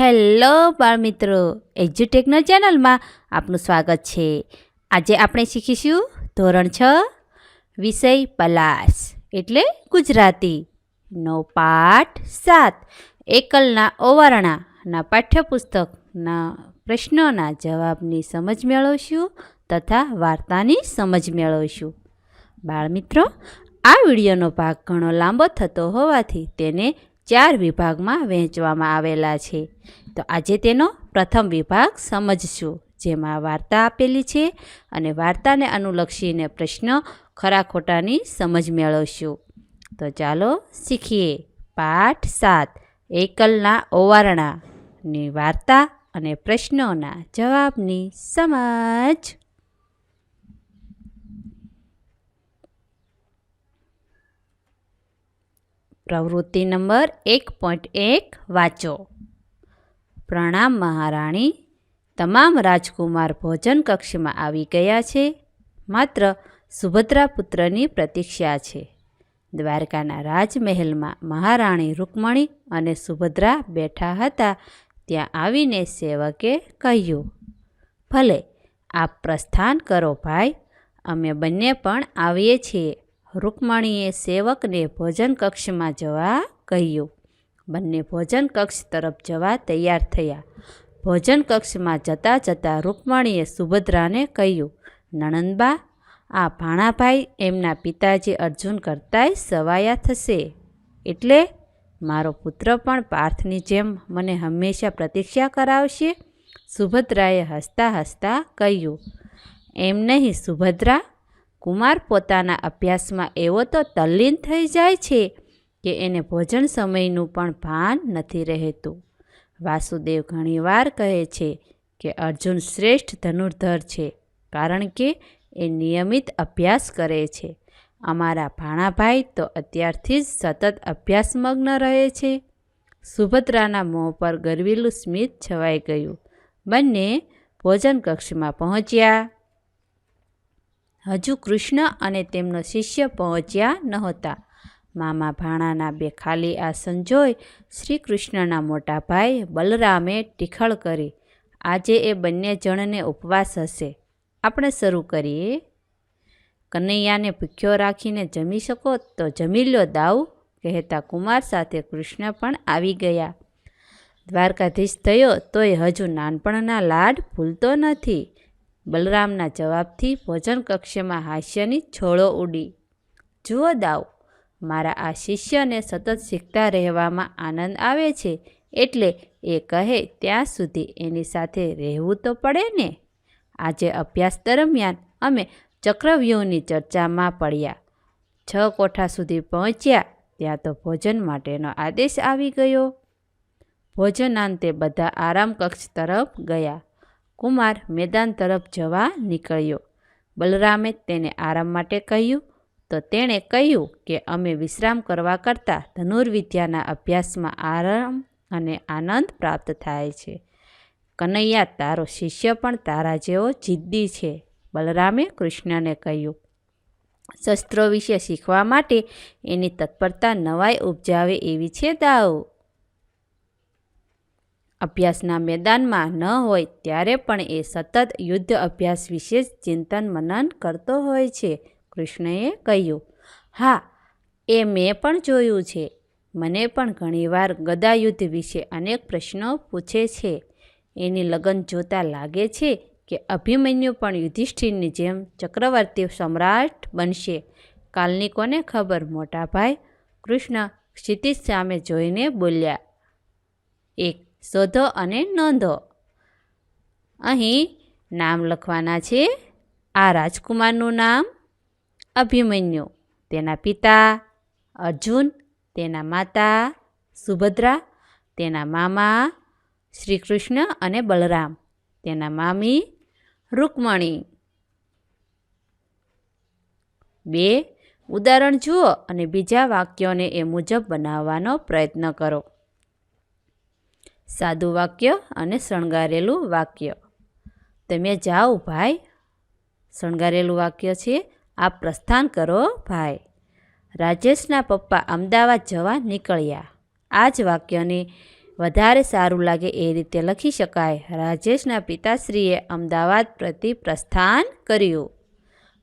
Hello બાળમિત્રો એજ્યુટેકનો ચેનલમાં આપનું સ્વાગત છે. આજે આપણે શીખીશું ધોરણ છ, વિષય પલાસ એટલે ગુજરાતી. નો પાઠ સાત, એકલના ઓવારણાના પાઠ્યપુસ્તકના પ્રશ્નોના જવાબની સમજ મેળવશું તથા વાર્તાની સમજ મેળવશું. બાળમિત્રો, આ વિડીયોનો ભાગ ઘણો લાંબો થતો હોવાથી તેને ચાર વિભાગમાં વહેંચવામાં આવેલા છે. તો આજે તેનો પ્રથમ વિભાગ સમજશું. જેમાં વાર્તા આપેલી છે અને વાર્તાને અનુલક્ષીને પ્રશ્ન ખરા ખોટાની સમજ મેળવશું. તો ચાલો શીખીએ. પાઠ સાત, એકલના ઓવારણાની વાર્તા અને પ્રશ્નોના જવાબની સમજ. પ્રવૃત્તિ નંબર એક પોઈન્ટ એક વાંચો. પ્રણામ મહારાણી, તમામ રાજકુમાર ભોજન કક્ષમાં આવી ગયા છે. માત્ર સુભદ્રા પુત્રની પ્રતીક્ષા છે. દ્વારકાના રાજમહેલમાં મહારાણી રૂકમણી અને સુભદ્રા બેઠા હતા ત્યાં આવીને સેવકે કહ્યું, ભલે, આપ પ્રસ્થાન કરો ભાઈ, અમે બંને પણ આવીએ છીએ. રૂકમણીએ સેવકને ભોજન કક્ષમાં જવા કહ્યું. બંને ભોજન કક્ષ તરફ જવા તૈયાર થયા. ભોજન કક્ષમાં જતાં જતાં રૂકમણીએ સુભદ્રાને કહ્યું, નણંદબા, આ ભાણાભાઈ એમના પિતાજી અર્જુન કરતાંય સવાયા થશે. એટલે મારો પુત્ર પણ પાર્થની જેમ મને હંમેશા પ્રતીક્ષા કરાવશે. સુભદ્રાએ હસતા હસતા કહ્યું, એમ નહીં સુભદ્રા કુમાર પોતાના અભ્યાસમાં એવો તો તલ્લીન થઈ જાય છે કે એને ભોજન સમયનું પણ ભાન નથી રહેતું. વાસુદેવ ઘણીવાર કહે છે કે અર્જુન શ્રેષ્ઠ ધનુર્ધર છે કારણ કે એ નિયમિત અભ્યાસ કરે છે. અમારા ભાણાભાઈ તો અત્યારથી જ સતત અભ્યાસમગ્ન રહે છે. સુભદ્રાના મોં પર ગરવીલું સ્મિત છવાઈ ગયું. બંને ભોજન કક્ષમાં પહોંચ્યા. હજુ કૃષ્ણ અને તેમનો શિષ્ય પહોંચ્યા નહોતા. મામા ભાણાના બે ખાલી આસન જોઈ શ્રી કૃષ્ણના મોટા ભાઈ બલરામે ટીખળ કરી. આજે એ બંને જણને ઉપવાસ હશે. આપણે શરૂ કરીએ. કનૈયાને ભૂખ્યો રાખીને જમી શકો તો જમી લો દાવ કહેતા કુમાર સાથે કૃષ્ણ પણ આવી ગયા. દ્વારકાધીશ થયો તોય હજુ નાનપણના લાડ ભૂલતો નથી. બલરામના જવાબથી ભોજન કક્ષમાં હાસ્યની છોળો ઉડી. જુઓ દાવ, મારા આ શિષ્યને સતત શીખતા રહેવામાં આનંદ આવે છે, એટલે એ કહે, ત્યાં સુધી એની સાથે રહેવું તો પડે ને? આજે અભ્યાસ દરમિયાન અમે ચક્રવ્યૂહની ચર્ચામાં પડ્યા. છ કોઠા સુધી પહોંચ્યા, ત્યાં તો ભોજન માટેનો આદેશ આવી ગયો. ભોજનાંતે બધા આરામ કક્ષ તરફ ગયા. કુમાર મેદાન તરફ જવા નીકળ્યો. બલરામે તેને આરામ માટે કહ્યું, તો તેણે કહ્યું કે અમે વિશ્રામ કરવા કરતાં ધનુર્વિદ્યાના અભ્યાસમાં આરામ અને આનંદ પ્રાપ્ત થાય છે. કનૈયા તારો શિષ્ય પણ તારા જેવો જિદ્દી છે, બલરામે કૃષ્ણને કહ્યું. શસ્ત્રો વિશે શીખવા માટે એની તત્પરતા નવાઈ ઉપજાવે એવી છે દાવ અભ્યાસના મેદાનમાં ન હોય ત્યારે પણ એ સતત યુદ્ધ અભ્યાસ વિશે જ ચિંતન મનન કરતો હોય છે, કૃષ્ણએ કહ્યું. હા, એ મેં પણ જોયું છે. મને પણ ઘણીવાર ગદાયુદ્ધ વિશે અનેક પ્રશ્નો પૂછે છે. એની લગન જોતા લાગે છે કે અભિમન્યુ પણ યુધિષ્ઠિરની જેમ ચક્રવર્તી સમ્રાટ બનશે. કાલની કોને ખબર મોટા ભાઈ કૃષ્ણ ક્ષિતિજ સામે જોઈને બોલ્યા. એક શોધો અને નોંધો. અહીં નામ લખવાના છે આ રાજકુમારનું નામ અભિમન્યુ, તેના પિતા અર્જુન, તેના માતા સુભદ્રા, તેના મામા શ્રી કૃષ્ણ અને બલરામ, તેના મામી રૂકમણી. બે, ઉદાહરણ જુઓ અને બીજા વાક્યોને એ મુજબ બનાવવાનો પ્રયત્ન કરો. સાદું વાક્ય અને શણગારેલું વાક્ય. તમે જાઓ ભાઈ, શણગારેલું વાક્ય છે આ પ્રસ્થાન કરો ભાઈ. રાજેશના પપ્પા અમદાવાદ જવા નીકળ્યા. આ જ વાક્યને વધારે સારું લાગે એ રીતે લખી શકાય. રાજેશના પિતાશ્રીએ અમદાવાદ પ્રતિ પ્રસ્થાન કર્યું.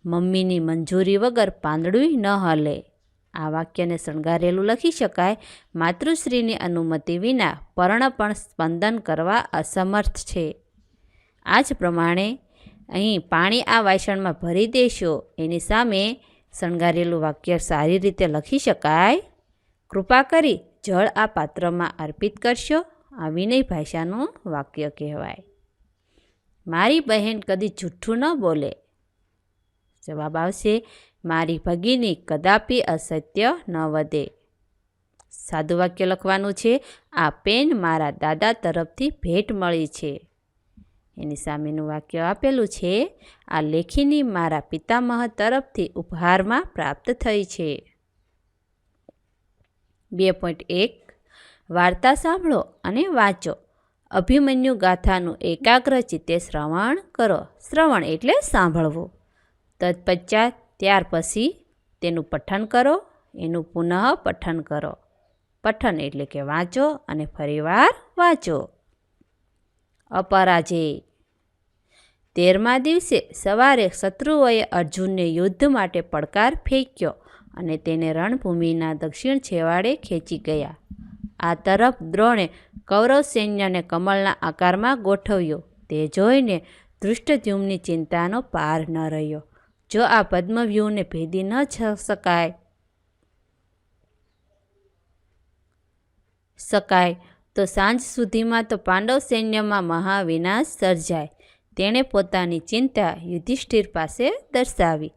મમ્મીની મંજૂરી વગર પાંદડું ન હલે. આ વાક્યને શણગારેલું લખી શકાય. માતૃશ્રીની અનુમતિ વિના પર્ણ પણ સ્પંદન કરવા અસમર્થ છે. આ જ પ્રમાણે અહીં પાણી આ વાસણમાં ભરી દેશો. એની સામે શણગારેલું વાક્ય સારી રીતે લખી શકાય. કૃપા કરી જળ આ પાત્રમાં અર્પિત કરશો. આ વિનય ભાષાનું વાક્ય કહેવાય. મારી બહેન કદી જૂઠું ન બોલે. જવાબ આવશે મારી ભગીની કદાપી અસત્ય ન વધે. સાદું વાક્ય લખવાનું છે, આ પેન મારા દાદા તરફથી ભેટ મળી છે. એની સામેનું વાક્ય આપેલું છે, આ લેખીની મારા પિતામહ તરફથી ઉપહારમાં પ્રાપ્ત થઈ છે. બે પોઈન્ટ એક, વાર્તા સાંભળો અને વાંચો. અભિમન્યુ ગાથાનું એકાગ્ર ચિત્તે શ્રવણ કરો. શ્રવણ એટલે સાંભળવું. તત્પશ્ચાત ત્યાર પછી તેનું પઠન કરો, એનું પુનઃ પઠન કરો. પઠન એટલે કે વાંચો અને ફરીવાર વાંચો. અપરાજય તેરમા દિવસે સવારે શત્રુઓએ અર્જુનને યુદ્ધ માટે પડકાર ફેંક્યો અને તેને રણભૂમિના દક્ષિણ છેવાડે ખેંચી ગયા. આ તરફ દ્રોણે કૌરવ સૈન્યને કમળના આકારમાં ગોઠવ્યો. તે જોઈને ધૃષ્ટદ્યુમની ચિંતાનો પાર ન રહ્યો. જો આ પદ્મવ્યૂહને ભેદી ન શકાય શકાય, તો સાંજ સુધીમાં તો પાંડવ સૈન્યમાં મહાવિનાશ સર્જાય. તેણે પોતાની ચિંતા યુધિષ્ઠિર પાસે દર્શાવી.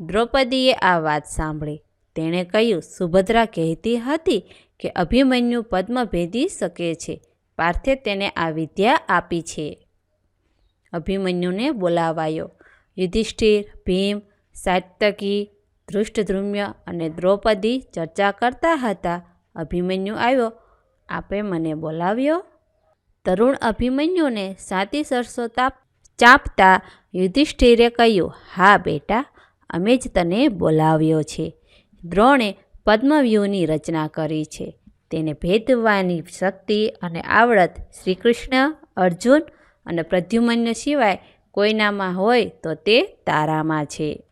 દ્રૌપદીએ આ વાત સાંભળી. તેણે કહ્યું, સુભદ્રા કહેતી હતી કે અભિમન્યુ પદ્મ ભેદી શકે છે. પાર્થે તેને આ વિદ્યા આપી છે. અભિમન્યુને બોલાવાયો. યુધિષ્ઠિર, ભીમ, સાતકી ધૃષ્ટધ્રુમ્ય અને દ્રૌપદી ચર્ચા કરતા હતા. અભિમન્યુ આવ્યો. આપે મને બોલાવ્યો? તરુણ અભિમન્યુને સાતી સરસો તાપ ચાંપતા યુધિષ્ઠિરે કહ્યું, હા, બેટા, અમે જ તને બોલાવ્યો છે. દ્રોણે પદ્મવ્યૂહની રચના કરી છે. તેને ભેદવાની શક્તિ અને આવડત શ્રીકૃષ્ણ, અર્જુન અને પ્રદ્યુમન્ય સિવાય કોઈનામાં હોય તો તે તારામાં છે.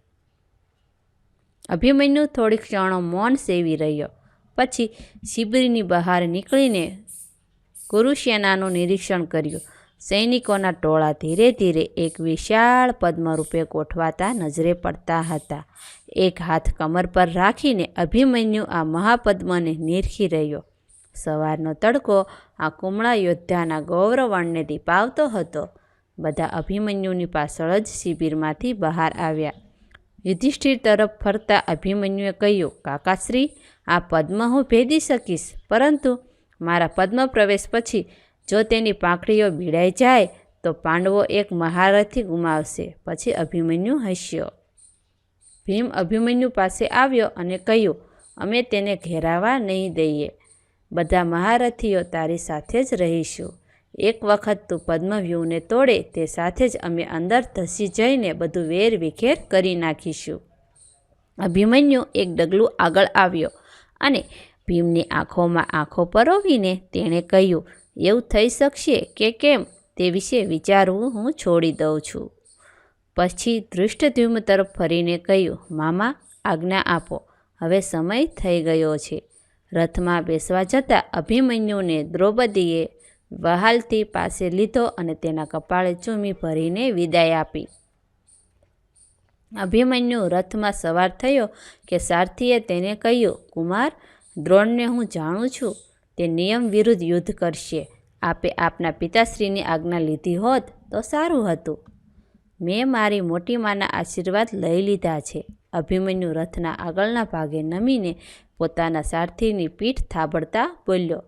અભિમન્યુ થોડીક ક્ષણો મૌન સેવી રહ્યો. પછી શિબિરની બહાર નીકળીને કુરુસેનાનું નિરીક્ષણ કર્યું. સૈનિકોના ટોળા ધીરે ધીરે એક વિશાળ પદ્મરૂપે ગોઠવાતા નજરે પડતા હતા. એક હાથ કમર પર રાખીને અભિમન્યુ આ મહાપદ્મને નિરખી રહ્યો. સવારનો તડકો આ કુમળા યોદ્ધાના ગૌરવણને દીપાવતો હતો. બધા અભિમન્યુની પાછળ જ શિબિરમાંથી બહાર આવ્યા. યુધિષ્ઠિર તરફ ફરતા અભિમન્યુએ કહ્યું, કાકાશ્રી, આ પદ્મ હું ભેદી શકીશ, પરંતુ મારા પદ્મ પ્રવેશ પછી જો તેની પાંખડીઓ ભીડાઈ જાય, તો પાંડવો એક મહારથી ગુમાવશે. પછી અભિમન્યુ હસ્યો. ભીમ અભિમન્યુ પાસે આવ્યો અને કહ્યું, અમે તેને ઘેરાવા નહીં દઈએ. બધા મહારથીઓ તારી સાથે જ રહીશું. એક વખત તું પદ્મવ્યૂહને તોડે તે સાથે જ અમે અંદર ધસી જઈને બધું વેર વિખેર કરી નાખીશું. અભિમન્યુ એક ડગલું આગળ આવ્યો અને ભીમની આંખોમાં આંખો પરોવીને તેણે કહ્યું, એવું થઈ શકશે કે કેમ? તે વિશે વિચારવું હું છોડી દઉં છું. પછી ધૃષ્ટધ્યુમ તરફ ફરીને કહ્યું, મામા, આજ્ઞા આપો. હવે સમય થઈ ગયો છે. રથમાં બેસવા જતાં અભિમન્યુને દ્રૌપદીએ વહાલથી પાસે લીધો અને તેના કપાળે ચૂમી ભરીને વિદાય આપી. અભિમન્યુ રથમાં સવાર થયો કે સારથીએ તેને કહ્યું, કુમાર, દ્રોણને હું જાણું છું. તે નિયમ વિરુદ્ધ યુદ્ધ કરશે. આપે આપના પિતાશ્રીની આજ્ઞા લીધી હોત તો સારું હતું. મેં મારી મોટી માના આશીર્વાદ લઈ લીધા છે. અભિમન્યુ રથના આગળના ભાગે નમીને પોતાના સારથીની પીઠ થાબડતા બોલ્યો,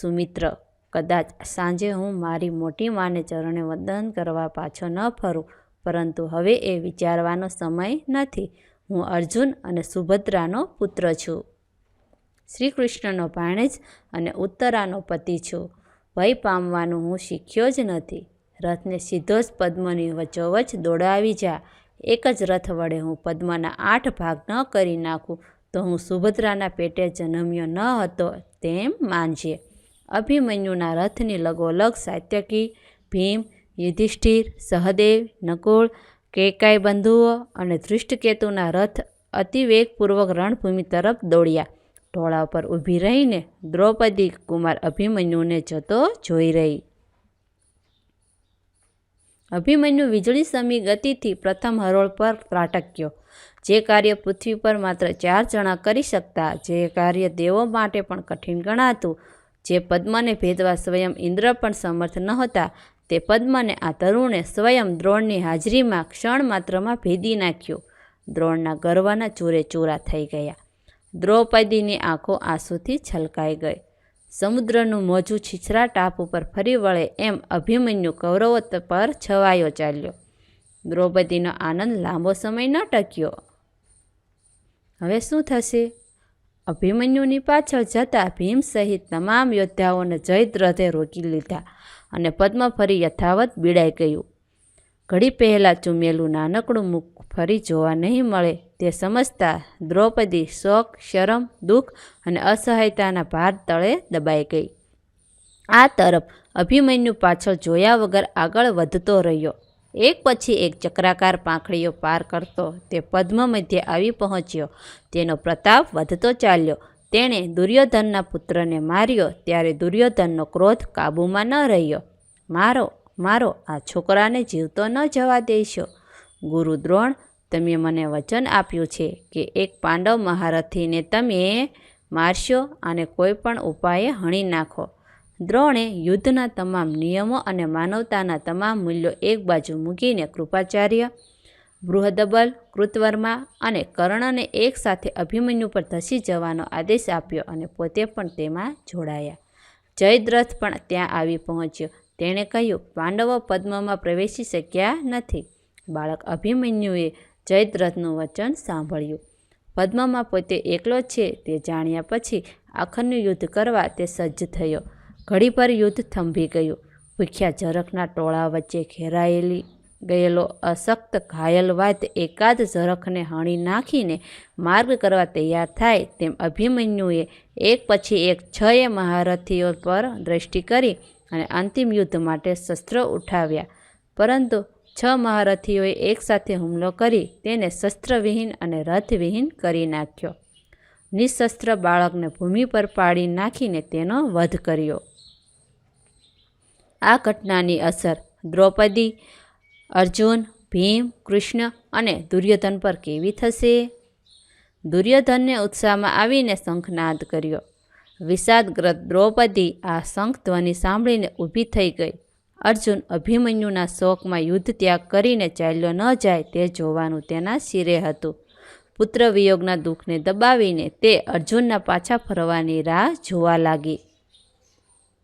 સુમિત્ર કદાચ સાંજે હું મારી મોટી માને ચરણે વંદન કરવા પાછો ન ફરું, પરંતુ હવે એ વિચારવાનો સમય નથી. હું અર્જુન અને સુભદ્રાનો પુત્ર છું. શ્રી કૃષ્ણનો ભાણેજ અને ઉત્તરાનો પતિ છું. ભય પામવાનું હું શીખ્યો જ નથી. રથને સીધો જ પદ્મની વચ્ચોવચ દોડાવી જા. એક જ રથ વડે હું પદ્મના આઠ ભાગ ન કરી નાખું, તો હું સુભદ્રાના પેટે જન્મ્યો ન હતો તેમ માનજે. અભિમન્યુના રથની લગોલગ સાત્યકી, ભીમ, યુધિષ્ઠિર, સહદેવ, નકુળ, કેકાઈ બંધુઓ અને ધૃષ્ટકેતુના રથ અતિવેગપૂર્વક રણભૂમિ તરફ દોડ્યા. ટોળા પર ઊભી રહીને દ્રૌપદી કુમાર અભિમન્યુને જતો જોઈ રહી. અભિમન્યુ વીજળી સમી ગતિથી પ્રથમ હરોળ પર ત્રાટક્યો. જે કાર્ય પૃથ્વી પર માત્ર ચાર જણા કરી શકતા, જે કાર્ય દેવો માટે પણ કઠિન ગણાતું જે પદ્મને ભેદવા સ્વયં ઇન્દ્ર પણ સમર્થ નહોતા તે પદ્મને આ તરુણે સ્વયં દ્રોણની હાજરીમાં ક્ષણ માત્રમાં ભેદી નાખ્યો. દ્રોણના ગર્વના ચૂરે ચૂરા થઈ ગયા. દ્રૌપદીની આંખો આંસુથી છલકાઈ ગઈ. સમુદ્રનું મોજું છીછરા ટાપ ઉપર ફરી વળે એમ અભિમન્યુ કૌરવત પર છવાયો ચાલ્યો. દ્રૌપદીનો આનંદ લાંબો સમય ન ટક્યો. હવે શું થશે? અભિમન્યુની પાછળ જતા ભીમ સહિત તમામ યોદ્ધાઓને જયદ્રથે રોકી લીધા અને પદ્મ ફરી યથાવત બીડાઈ ગયું. ઘડી પહેલાં ચૂમેલું નાનકડું મુખ ફરી જોવા નહીં મળે તે સમજતા દ્રૌપદી શોક, શરમ, દુઃખ અને અસહાયતાના ભાર તળે દબાઈ ગઈ. આ તરફ અભિમન્યુ પાછળ જોયા વગર આગળ વધતો રહ્યો. એક પછી એક ચક્રાકાર પાંખડીઓ પાર કરતો તે પદ્મ મધ્યે આવી પહોંચ્યો. તેનો પ્રતાપ વધતો ચાલ્યો. તેણે દુર્યોધનના પુત્રને માર્યો. ત્યારે દુર્યોધનનો ક્રોધ કાબૂમાં ન રહ્યો. મારો મારો, આ છોકરાને જીવતો ન જવા દેશો. ગુરુ દ્રોણ, તમે મને વચન આપ્યું છે કે એક પાંડવ મહારથીને તમે મારશો અને કોઈ પણ ઉપાયે હણી નાખો. દ્રોણે યુદ્ધના તમામ નિયમો અને માનવતાના તમામ મૂલ્યો એક બાજુ મૂકીને કૃપાચાર્ય, બૃહદબલ, કૃતવર્મા અને કર્ણને એકસાથે અભિમન્યુ પર ધસી જવાનો આદેશ આપ્યો અને પોતે પણ તેમાં જોડાયા. જયદ્રથ પણ ત્યાં આવી પહોંચ્યો. તેણે કહ્યું, પાંડવો પદ્મમાં પ્રવેશી શક્યા નથી. બાળક અભિમન્યુએ જયદ્રથનું વચન સાંભળ્યું. પદ્મમાં પોતે એકલો છે તે જાણ્યા પછી આખરનું યુદ્ધ કરવા તે સજ્જ થયો. ઘડીભર યુદ્ધ થંભી ગયું. ભૂખ્યા ઝરખના ટોળા વચ્ચે ઘેરાયેલી ગયેલો અશક્ત ઘાયલવાદ એકાદ ઝરખને હણી નાખીને માર્ગ કરવા તૈયાર થાય તેમ અભિમન્યુએ એક પછી એક છએ મહારથીઓ પર દ્રષ્ટિ કરી અને અંતિમ યુદ્ધ માટે શસ્ત્ર ઉઠાવ્યા. પરંતુ છ મહારથીઓએ એકસાથે હુમલો કરી તેને શસ્ત્રવિહીન અને રથવિહીન કરી નાખ્યો. નિશસ્ત્ર બાળકને ભૂમિ પર પાડી નાખીને તેનો વધ કર્યો. આ ઘટનાની અસર દ્રૌપદી, અર્જુન, ભીમ, કૃષ્ણ અને દુર્યોધન પર કેવી થશે? દુર્યોધનને ઉત્સાહમાં આવીને શંખનાદ કર્યો. વિષાદગ્રત દ્રૌપદી આ શંખ ધ્વનિ સાંભળીને ઊભી થઈ ગઈ. અર્જુન અભિમન્યુના શોકમાં યુદ્ધ ત્યાગ કરીને ચાલ્યો ન જાય તે જોવાનું તેના શિરે હતું. પુત્ર વિયોગના દુઃખને દબાવીને તે અર્જુનના પાછા ફરવાની રાહ જોવા લાગી.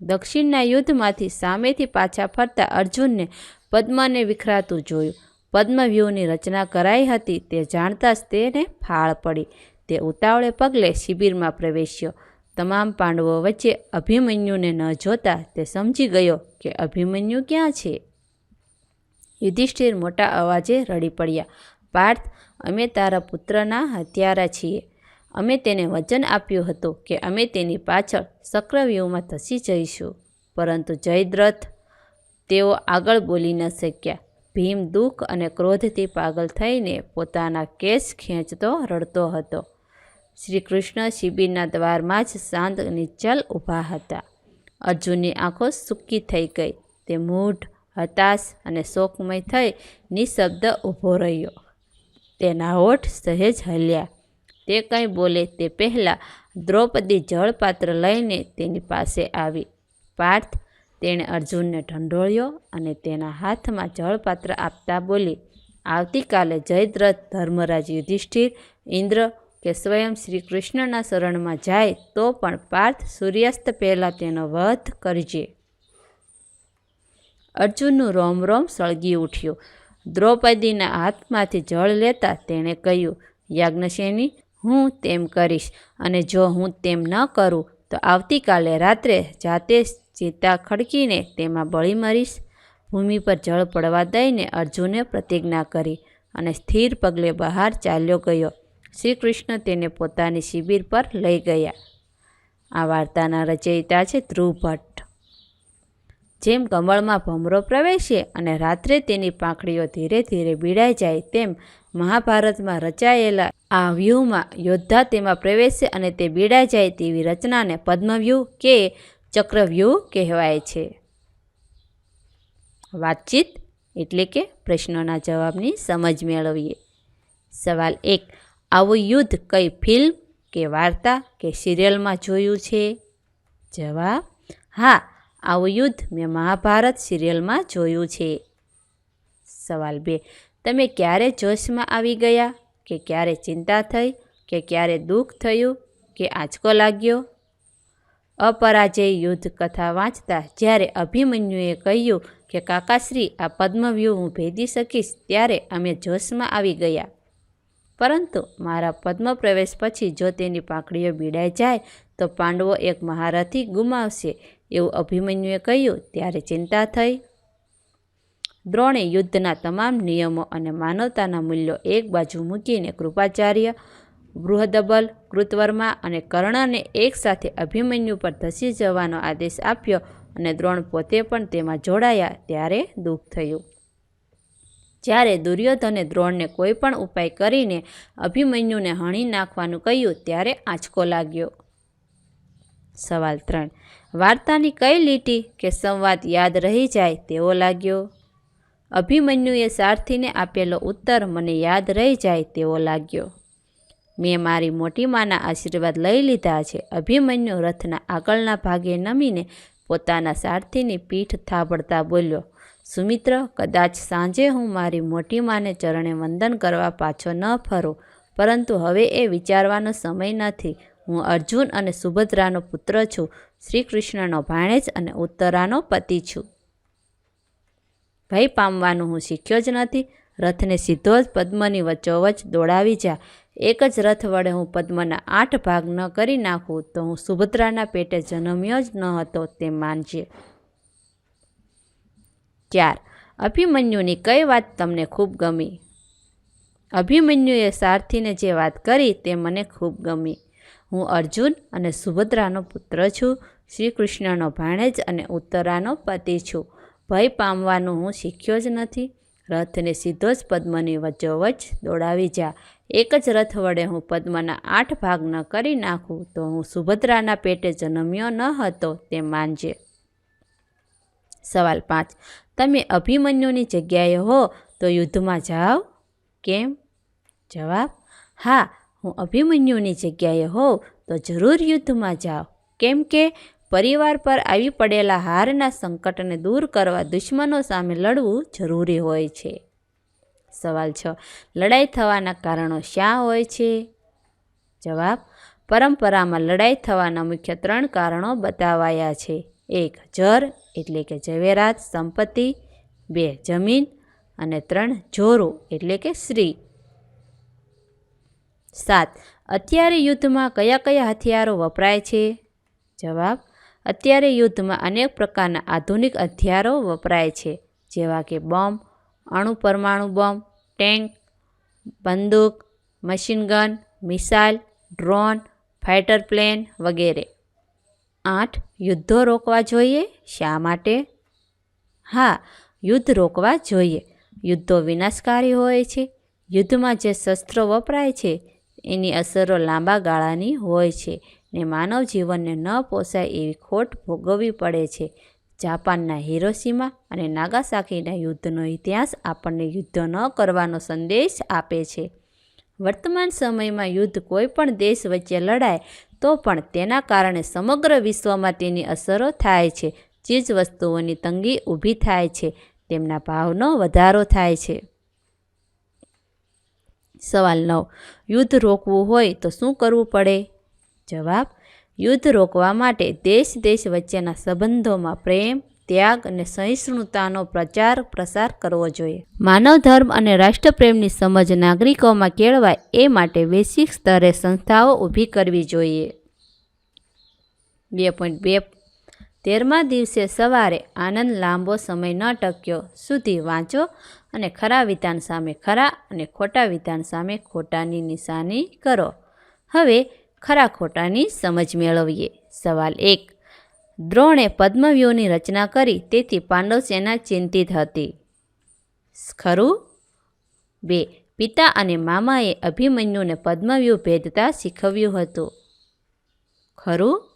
દક્ષિણના યુદ્ધમાંથી સામેથી પાછા ફરતા અર્જુનને પદ્મને વિખરાતું જોયું. પદ્મવ્યૂહની રચના કરાઈ હતી, તે જાણતા જ તેને ફાળ પડી. તે ઉતાવળે પગલે શિબિરમાં પ્રવેશ્યો. તમામ પાંડવો વચ્ચે અભિમન્યુને ન જોતા તે સમજી ગયો કે અભિમન્યુ ક્યાં છે. યુધિષ્ઠિર મોટા અવાજે રડી પડ્યા. પાર્થ, અમે તારા પુત્રના હત્યારા છીએ. અમે તેને વચન આપ્યું હતું કે અમે તેની પાછળ ચક્રવ્યૂહમાં ધસી જઈશું. પરંતુ જયદ્રથ તેઓ આગળ બોલી ન શક્યા. ભીમ દુઃખ અને ક્રોધથી પાગલ થઈને પોતાના કેસ ખેંચતો રડતો હતો. શ્રી કૃષ્ણ શિબિરના દ્વારમાં જ શાંત નિચલ ઊભા હતા. અર્જુનની આંખો સૂકી થઈ ગઈ. તે મૂઢ, હતાશ અને શોકમય થઈ નિશબ્દ ઊભો રહ્યો. તેના હોઠ સહેજ હલ્યા. તે કંઈ બોલે તે પહેલાં દ્રૌપદી જળપાત્ર લઈને તેની પાસે આવી. પાર્થ તેણે અર્જુનને ઢંઢોળ્યો અને તેના હાથમાં જળપાત્ર આપતા બોલી, આવતીકાલે જયદ્રથ ધર્મરાજ યુધિષ્ઠિર ઇન્દ્ર કે સ્વયં શ્રી કૃષ્ણના શરણમાં જાય તો પણ પાર્થ સૂર્યાસ્ત પહેલાં તેનો વધ કરજે. અર્જુનનું રોમ રોમ સળગી ઉઠ્યું. દ્રૌપદીના હાથમાંથી જળ લેતા તેણે કહ્યું, યાજ્ઞસેની હું તેમ કરીશ અને જો હું તેમ ન કરું, તો આવતીકાલે રાત્રે જાતે ચિતા ખડકીને તેમાં બળી મરીશ. ભૂમિ પર જળ પડવા દઈને અર્જુને પ્રતિજ્ઞા કરી અને સ્થિર પગલે બહાર ચાલ્યો ગયો. શ્રી કૃષ્ણ તેને પોતાની શિબિર પર લઈ ગયા. આ વાર્તાના રચયિતા છે ધ્રુવ ભટ્ટ. જેમ કમળમાં ભમરો પ્રવેશે અને રાત્રે તેની પાંખડીઓ ધીરે ધીરે બીડાઈ જાય, તેમ મહાભારતમાં રચાયેલા આ વ્યૂહમાં યોદ્ધા તેમાં પ્રવેશે અને તે બીડાઈ જાય તેવી રચનાને પદ્મવ્યૂહ કે ચક્રવ્યૂહ કહેવાય છે. વાતચીત એટલે કે પ્રશ્નોના જવાબની સમજ મેળવીએ. સવાલ એક, આવું યુદ્ધ કઈ ફિલ્મ કે વાર્તા કે સિરિયલમાં જોયું છે? જવાબ, હા આવું યુદ્ધ મેં મહાભારત સિરિયલમાં જોયું છે. સવાલ બે. તમે ક્યારે જોશમાં આવી ગયા? કે ક્યારે ચિંતા થઈ? કે ક્યારે દુઃખ થયું? કે આંચકો લાગ્યો? અપરાજય યુદ્ધ કથા વાંચતા જ્યારે અભિમન્યુએ કહ્યું કે, કાકાશ્રી, આ પદ્મવ્યૂહ હું ભેદી શકીશ, ત્યારે અમે જોશમાં આવી ગયા. પરંતુ મારા પદ્મ પ્રવેશ પછી જો તેની પાંખડીઓ બીડાઈ જાય, તો પાંડવો એક મહારથી ગુમાવશે. એવું અભિમન્યુએ કહ્યું, ત્યારે ચિંતા થઈ. દ્રોણે યુદ્ધના તમામ નિયમો અને માનવતાના મૂલ્યો એક બાજુ મૂકીને કૃપાચાર્ય, બૃહદબલ, કૃતવર્મા અને કર્ણને એકસાથે અભિમન્યુ પર ધસી જવાનો આદેશ આપ્યો અને દ્રોણ પોતે પણ તેમાં જોડાયા ત્યારે દુઃખ થયું. જ્યારે દુર્યોધને દ્રોણને કોઈ પણ ઉપાય કરીને અભિમન્યુને હણી નાખવાનું કહ્યું, ત્યારે આંચકો લાગ્યો. સવાલ ત્રણ. વાર્તાની કઈ લીટી કે સંવાદ યાદ રહી જાય તેવો લાગ્યો. અભિમન્યુએ સારથીને આપેલો ઉત્તર મને યાદ રહી જાય તેવો લાગ્યો. મેં મારી મોટી માના આશીર્વાદ લઈ લીધા છે. અભિમન્યુ રથના આગળના ભાગે નમીને પોતાના સારથીની પીઠ થાબડતા બોલ્યો, સુમિત્ર, કદાચ સાંજે હું મારી મોટી માને ચરણે વંદન કરવા પાછો ન ફરું, પરંતુ હવે એ વિચારવાનો સમય નથી. હું અર્જુન અને સુભદ્રાનો પુત્ર છું. શ્રી કૃષ્ણનો ભાણેજ અને ઉત્તરાનો પતિ છું. ભય પામવાનું હું શીખ્યો જ નથી. રથને સીધો જ પદ્મની વચ્ચોવચ દોડાવી જા. એક જ રથ વડે હું પદ્મના આઠ ભાગ ન કરી નાખું તો હું સુભદ્રાના પેટે જન્મ્યો જ ન હતો તે માનજે. ચાર. અભિમન્યુની કઈ વાત તમને ખૂબ ગમી? અભિમન્યુએ સારથીને જે વાત કરી તે મને ખૂબ ગમી. હું અર્જુન અને સુભદ્રાનો પુત્ર છું શ્રી કૃષ્ણનો ભાણેજ અને ઉત્તરાનો પતિ છું. ભય પામવાનું હું શીખ્યો જ નથી. રથને સીધો જ પદ્મની વચ્ચોવચ દોડાવી જા. એક જ રથ વડે હું પદ્મના આઠ ભાગ ન કરી નાખું તો હું સુભદ્રાના પેટે જન્મ્યો ન હતો તે માનજે. સવાલ પાંચ. તમે અભિમન્યુની જગ્યાએ હો તો યુદ્ધમાં જાઓ? કેમ? જવાબ, હા હું અભિમન્યુની જગ્યાએ હોઉં તો જરૂર યુદ્ધમાં જાઓ. કેમ કે પરિવાર પર આવી પડેલા હારના સંકટને દૂર કરવા દુશ્મનો સામે લડવું જરૂરી હોય છે. સવાલ છ. લડાઈ થવાના કારણો શા હોય છે? જવાબ. પરંપરામાં લડાઈ થવાના મુખ્ય ત્રણ કારણો બતાવાયા છે. એક, જર, એટલે કે ઝવેરાત, સંપત્તિ. બે, જમીન. અને ત્રણ, જોરો, એટલે કે શ્રી સાત. અત્યારે યુદ્ધમાં કયા કયા હથિયારો વપરાય છે? જવાબ, અત્યારે યુદ્ધમાં અનેક પ્રકારના આધુનિક હથિયારો વપરાય છે, જેવા કે બોમ્બ, અણુ પરમાણુ બોમ્બ, ટેન્ક, બંદૂક machine gun missile, drone, fighter plane વગેરે. આઠ. યુદ્ધો રોકવા જોઈએ શા માટે? હા, યુદ્ધ રોકવા જોઈએ. યુદ્ધો વિનાશકારી હોય છે. યુદ્ધમાં જે શસ્ત્રો વપરાય છે એની અસરો લાંબા ગાળાની હોય છે ને માનવ જીવનને ન પોસાય એવી ખોટ ભોગવવી પડે છે. જાપાનના હિરોશીમા અને નાગાસાકીના યુદ્ધનો ઇતિહાસ આપણને યુદ્ધ ન કરવાનો સંદેશ આપે છે. વર્તમાન સમયમાં યુદ્ધ કોઈ પણ દેશ વચ્ચે લડાય તો પણ તેના કારણે સમગ્ર વિશ્વમાં તેની અસરો થાય છે. ચીજ વસ્તુઓની તંગી ઊભી થાય છે. તેમના ભાવનો વધારો થાય છે. સવાલ નવ. યુદ્ધ રોકવું હોય તો શું કરવું પડે? જવાબ, યુદ્ધ રોકવા માટે દેશ દેશ વચ્ચેના સંબંધોમાં પ્રેમ, ત્યાગ અને સહિષ્ણુતાનો પ્રચાર પ્રસાર કરવો જોઈએ. માનવ ધર્મ અને રાષ્ટ્રપ્રેમની સમજ નાગરિકોમાં કેળવાય એ માટે વૈશ્વિક સ્તરે સંસ્થાઓ ઊભી કરવી જોઈએ. બે પોઈન્ટ બે. તેરમા દિવસે સવારે આનંદ લાંબો સમય ન ટક્યો. સુધી વાંચો અને ખરા વિધાન સામે ખરા અને ખોટા વિધાન સામે ખોટાની નિશાની કરો. હવે ખરા ખોટાની સમજ મેળવીએ. સવાલ એક. દ્રોણે પદ્મવ્યૂહની રચના કરી, તેથી પાંડવ સેના ચિંતિત હતી. ખરું? બે. પિતા અને મામાએ અભિમન્યુને પદ્મવ્યૂહ ભેદતા શીખવ્યું હતું. ખરું?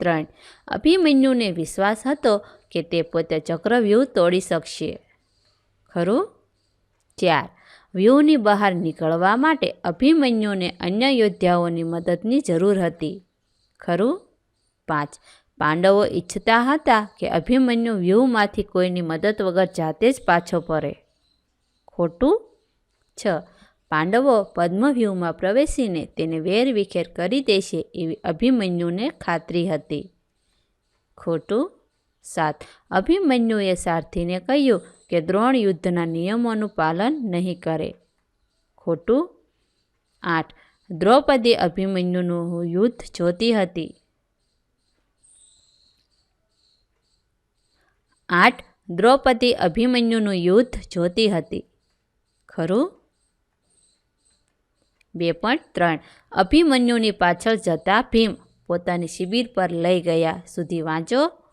ત્રણ. અભિમન્યુને વિશ્વાસ હતો કે તે પોતે ચક્રવ્યૂહ તોડી શકશે. ખરું? ચાર. વ્યૂહની બહાર નીકળવા માટે અભિમન્યુને અન્ય યોદ્ધાઓની મદદની જરૂર હતી. ખરું? પાંચ. પાંડવો ઈચ્છતા હતા કે અભિમન્યુ વ્યૂહમાંથી કોઈની મદદ વગર જાતે જ પાછો ફરે. ખોટું? છ. પાંડવો પદ્મવ્યૂહમાં પ્રવેશીને તેને વેરવિખેર કરી દેશે એવી અભિમન્યુને ખાતરી હતી. ખોટું? સાત. અભિમન્યુએ સારથીને કહ્યું કે દ્રોણ યુદ્ધના નિયમોનું પાલન નહીં કરે. ખોટું? આઠ. દ્રૌપદી અભિમન્યુનું યુદ્ધ જોતી હતી. આઠ. દ્રૌપદી અભિમન્યુનું યુદ્ધ જોતી હતી. ખરું? બે પોઈન્ટ ત્રણ. અભિમન્યુની પાછળ જતા ભીમ પોતાની શિબિર પર લઈ ગયા. સુધી વાંચો.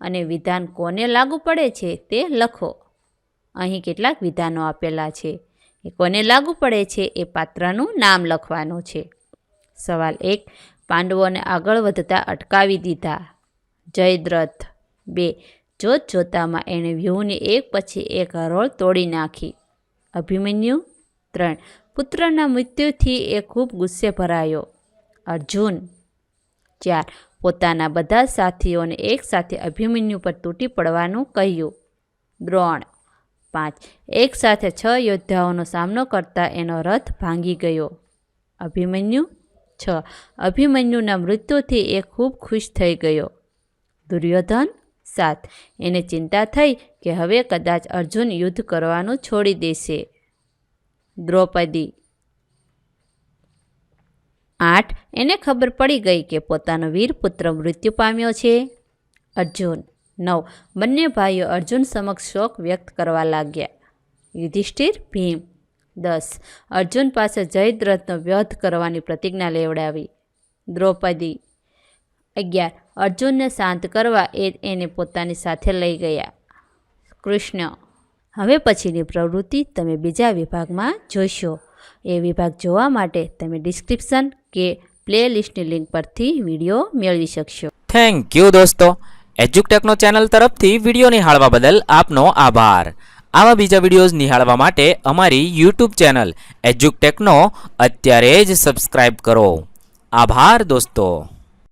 અને વિધાન કોને લાગુ પડે છે તે લખો. અહીં કેટલાક વિધાનો આપેલા છે. એ કોને લાગુ પડે છે એ પાત્રનું નામ લખવાનું છે. સવાલ એક, પાંડવોને આગળ વધતા અટકાવી દીધા. જયદ્રથ. બે, જોત જોતામાં એણે વ્યૂહની એક પછી એક હરોળ તોડી નાખી. અભિમન્યુ. ત્રણ, પુત્રના મૃત્યુથી એ ખૂબ ગુસ્સે ભરાયો. અર્જુન. ચાર પોતાના બધા સાથીઓને એકસાથે અભિમન્યુ પર તૂટી પડવાનું કહ્યું. દ્રોણ. પાંચ. એકસાથે છ યોદ્ધાઓનો સામનો કરતા એનો રથ ભાંગી ગયો. અભિમન્યુ. છ. અભિમન્યુના મૃત્યુથી એ ખૂબ ખુશ થઈ ગયો. દુર્યોધન. સાત. એને ચિંતા થઈ કે હવે કદાચ અર્જુન યુદ્ધ કરવાનું છોડી દેશે. દ્રૌપદી. આઠ, એને ખબર પડી ગઈ કે પોતાનો વીરપુત્ર મૃત્યુ પામ્યો છે. અર્જુન નવ, બંને ભાઈઓ અર્જુન સમક્ષ શોક વ્યક્ત કરવા લાગ્યા. યુધિષ્ઠિર, ભીમ દસ, અર્જુન પાસે જયદ્રથનો વધ કરવાની પ્રતિજ્ઞા લેવડાવી. દ્રૌપદી અગિયાર, અર્જુનને શાંત કરવા એ એને પોતાની સાથે લઈ ગયા. કૃષ્ણ, હવે પછીની પ્રવૃત્તિ તમે બીજા વિભાગમાં જોશો. એ વિભાગ જોવા માટે તમે ડિસ્ક્રિપ્શન કે પ્લે લિસ્ટની લિંક પરથી વીડિયો મેળવી શકશો. થેન્ક યુ દોસ્તો. એજ્યુકટેકનો ચેનલ તરફથી વીડિયો નિહાળવા બદલ આપનો આભાર. આવા બીજા વિડીયોઝ નિહાળવા માટે અમારી યુટ્યુબ ચેનલ એજ્યુકટેકનો અત્યારે જ સબસ્ક્રાઇબ કરો. આભાર દોસ્તો.